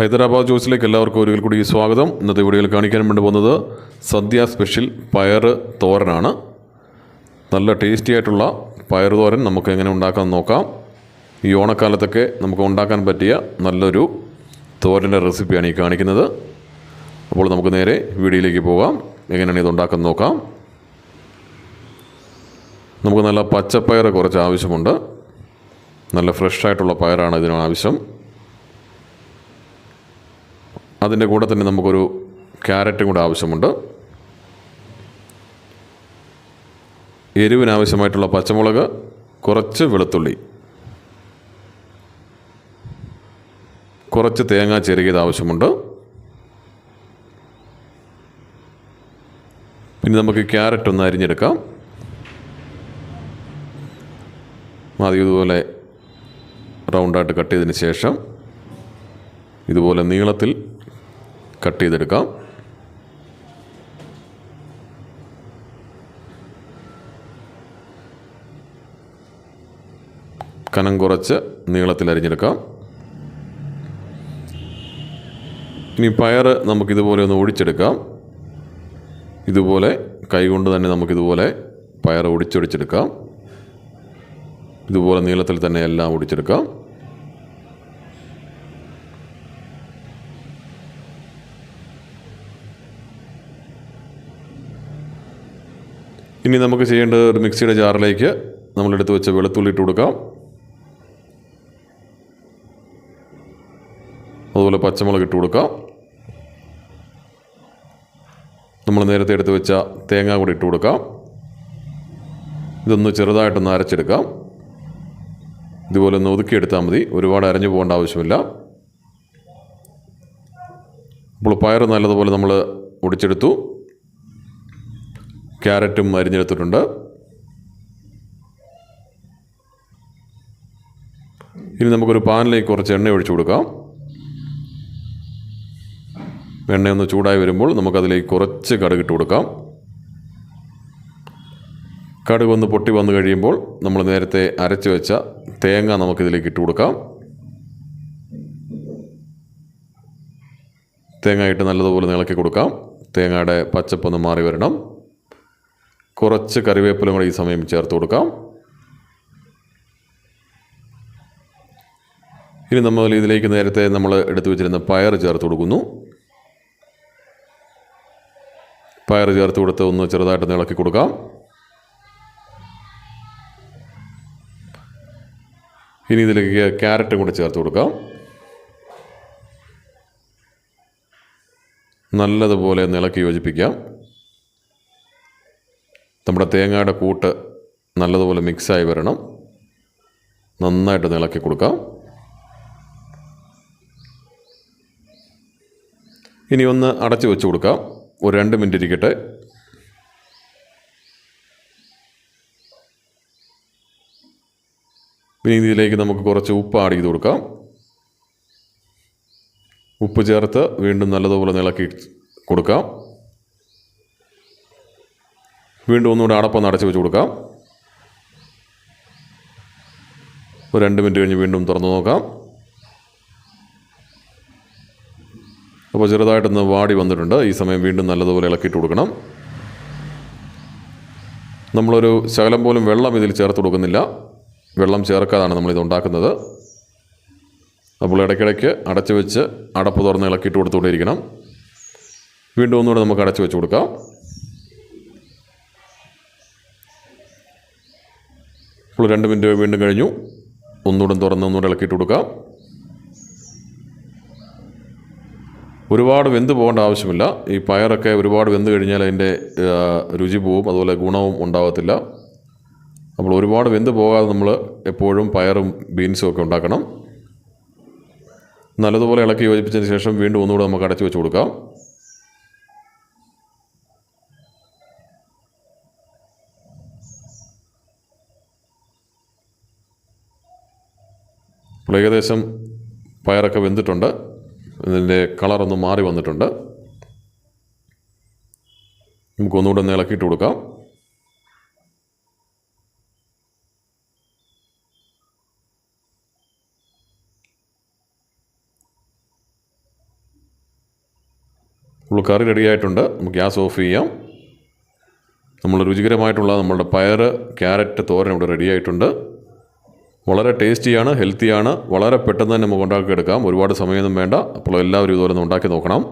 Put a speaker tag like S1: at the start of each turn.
S1: ഹൈദരാബാദ് ജോസിലേക്ക് എല്ലാവർക്കും ഒരിക്കൽ കൂടി സ്വാഗതം. ഇന്നത്തെ വീഡിയോയിൽ കാണിക്കാൻ വേണ്ടി പോകുന്നത് സദ്യ സ്പെഷ്യൽ പയർ തോരനാണ്. നല്ല ടേസ്റ്റി ആയിട്ടുള്ള പയർ തോരൻ നമുക്ക് എങ്ങനെ ഉണ്ടാക്കാൻ നോക്കാം. ഈ ഓണക്കാലത്തൊക്കെ നമുക്ക് ഉണ്ടാക്കാൻ പറ്റിയ നല്ലൊരു തോരന്റെ റെസിപ്പിയാണ് ഈ കാണിക്കുന്നത്. അപ്പോൾ നമുക്ക് നേരെ വീഡിയോയിലേക്ക് പോകാം. എങ്ങനെയാണ് ഇത് ഉണ്ടാക്കാൻ നോക്കാം. നമുക്ക് നല്ല പച്ചപ്പയർ കുറച്ച് ആവശ്യമുണ്ട്. നല്ല ഫ്രഷ് ആയിട്ടുള്ള പയറാണ് ഇതിന് ആവശ്യം അതിന്റെ കൂടെ തന്നെ നമുക്കൊരു ക്യാരറ്റും കൂടെ ആവശ്യമുണ്ട്. എരിവിനാവശ്യമായിട്ടുള്ള പച്ചമുളക് കുറച്ച് വെളുത്തുള്ളി. കുറച്ച് തേങ്ങ ചെറുകിയത് ആവശ്യമുണ്ട്. പിന്നെ നമുക്ക് ക്യാരറ്റ് ഒന്ന് അരിഞ്ഞെടുക്കാം. മതി ഇതുപോലെ റൗണ്ടായിട്ട് കട്ട് ചെയ്തതിന് ശേഷം ഇതുപോലെ നീളത്തിൽ കട്ട് ചെയ്തെടുക്കാം. കനം കുറച്ച് നീളത്തിൽ അരിഞ്ഞെടുക്കാം. ഇനി പയർ നമുക്കിതുപോലെ ഒന്ന് ഓടിച്ചെടുക്കാം ഇതുപോലെ കൈകൊണ്ട് തന്നെ നമുക്കിതുപോലെ പയർ ഒടിച്ചൊടിച്ചെടുക്കാം. ഇതുപോലെ നീളത്തിൽ തന്നെ എല്ലാം ഒടിച്ചെടുക്കാം. ഇനി നമുക്ക് ചെയ്യേണ്ടത് ഒരു മിക്സിയുടെ ജാറിലേക്ക് നമ്മളെടുത്ത് വെച്ച വെളുത്തുള്ളി ഇട്ട് കൊടുക്കാം. അതുപോലെ പച്ചമുളക് ഇട്ട് കൊടുക്കാം. നമ്മൾ നേരത്തെ എടുത്ത് വെച്ച തേങ്ങ കൂടി ഇട്ട് കൊടുക്കാം. ഇതൊന്ന് ചെറുതായിട്ടൊന്ന് അരച്ചെടുക്കാം. ഇതുപോലെ ഒന്ന് ഒതുക്കിയെടുത്താൽ മതി. ഒരുപാട് അരഞ്ഞു പോകേണ്ട ആവശ്യമില്ല. അപ്പോൾ പയർ നല്ലതുപോലെ നമ്മൾ ഒടിച്ചെടുത്തു. ക്യാരറ്റും അരിഞ്ഞെടുത്തിട്ടുണ്ട്. ഇനി നമുക്കൊരു പാനിലേക്ക് കുറച്ച് എണ്ണ ഒഴിച്ചു കൊടുക്കാം. എണ്ണയൊന്ന് ചൂടായി വരുമ്പോൾ നമുക്കതിലേക്ക് കുറച്ച് കടുക് ഇട്ട് കൊടുക്കാം. കടുക് ഒന്ന് പൊട്ടി വന്നു കഴിയുമ്പോൾ നമ്മൾ നേരത്തെ അരച്ച് വെച്ച തേങ്ങ നമുക്കിതിലേക്ക് ഇട്ട് കൊടുക്കാം. തേങ്ങ ഇട്ട് നല്ലതുപോലെ ഇളക്കി കൊടുക്കാം. തേങ്ങയുടെ പച്ചപ്പൊന്ന് മാറി വരണം. കുറച്ച് കറിവേപ്പിലും കൂടെ ഈ സമയം ചേർത്ത് കൊടുക്കാം. ഇനി നമ്മൾ ഇതിലേക്ക് നേരത്തെ നമ്മൾ എടുത്തു വെച്ചിരുന്ന പയർ ചേർത്ത് കൊടുക്കുന്നു. പയർ ചേർത്ത് കൊടുത്ത് ഒന്ന് ചെറുതായിട്ട് ഇളക്കി കൊടുക്കാം. ഇനി ഇതിലേക്ക് ക്യാരറ്റും കൂടെ ചേർത്ത് കൊടുക്കാം. നല്ലതുപോലെ ഇളക്കി യോജിപ്പിക്കാം. നമ്മുടെ തേങ്ങയുടെ കൂട്ട് നല്ലതുപോലെ മിക്സായി വരണം. നന്നായിട്ട് ഇളക്കി കൊടുക്കാം. ഇനി ഒന്ന് അടച്ചു വെച്ച് കൊടുക്കാം. ഒരു രണ്ട് മിനിറ്റ് ഇരിക്കട്ടെ. പിന്നെ ഇതിലേക്ക് നമുക്ക് കുറച്ച് ഉപ്പ് ആഡ് ചെയ്ത് കൊടുക്കാം. ഉപ്പ് ചേർത്ത് വീണ്ടും നല്ലതുപോലെ ഇളക്കി കൊടുക്കാം. വീണ്ടും ഒന്നുകൂടെ അടപ്പൊന്ന് അടച്ച് വെച്ച് കൊടുക്കാം. ഒരു രണ്ട് മിനിറ്റ് കഴിഞ്ഞ് വീണ്ടും തുറന്നു നോക്കാം. അപ്പോൾ ചെറുതായിട്ടൊന്ന് വാടി വന്നിട്ടുണ്ട്. ഈ സമയം വീണ്ടും നല്ലതുപോലെ ഇളക്കിയിട്ട് കൊടുക്കണം. നമ്മളൊരു ശകലം പോലും വെള്ളം ഇതിൽ ചേർത്ത് കൊടുക്കുന്നില്ല. വെള്ളം ചേർക്കാതാണ് നമ്മളിത് ഉണ്ടാക്കുന്നത്. അപ്പോൾ ഇടയ്ക്കിടയ്ക്ക് അടച്ചു വെച്ച് അടപ്പ് തുറന്ന് ഇളക്കിയിട്ട് കൊടുത്തുകൊണ്ടിരിക്കണം വീണ്ടും ഒന്നുകൂടെ നമുക്ക് അടച്ചു വെച്ച് കൊടുക്കാം. ഇപ്പോൾ രണ്ട് മിനിറ്റ് വീണ്ടും കഴിഞ്ഞു. ഒന്നുകൂടെ തുറന്ന് ഒന്നുകൂടെ ഇളക്കിയിട്ട് കൊടുക്കാം. ഒരുപാട് വെന്ത് പോകേണ്ട ആവശ്യമില്ല. ഈ പയറൊക്കെ ഒരുപാട് വെന്ത് കഴിഞ്ഞാൽ അതിന്റെ രുചി പോവും അതുപോലെ ഗുണവും ഉണ്ടാകത്തില്ല അപ്പോൾ ഒരുപാട് വെന്ത് പോകാതെ നമ്മൾ എപ്പോഴും പയറും ബീൻസും ഒക്കെ ഉണ്ടാക്കണം. നല്ലതുപോലെ ഇളക്കി യോജിപ്പിച്ചതിന് ശേഷം വീണ്ടും ഒന്നുകൂടെ നമുക്ക് അടച്ചു വെച്ച് കൊടുക്കാം. അപ്പോൾ ഏകദേശം പയറൊക്കെ വെന്തിട്ടുണ്ട്. ഇതിന്റെ കളറൊന്ന് മാറി വന്നിട്ടുണ്ട്. നമുക്ക് ഒന്നുകൂടെ ഒന്ന് ഇളക്കിയിട്ട് കൊടുക്കാം. നമ്മൾ കറി റെഡിയായിട്ടുണ്ട് നമുക്ക് ഗ്യാസ് ഓഫ് ചെയ്യാം. നമ്മൾ രുചികരമായിട്ടുള്ള നമ്മളുടെ പയർ ക്യാരറ്റ് തോരൻ ഇവിടെ റെഡിയായിട്ടുണ്ട് വളരെ ടേസ്റ്റിയാണ് ഹെൽത്തിയാണ് വളരെ പെട്ടെന്ന് തന്നെ നമുക്ക് ഉണ്ടാക്കിയെടുക്കാം. ഒരുപാട് സമയമൊന്നും വേണ്ട. അപ്പോൾ എല്ലാവരും ഇതുപോലെ ഒന്ന് ഉണ്ടാക്കി നോക്കണം.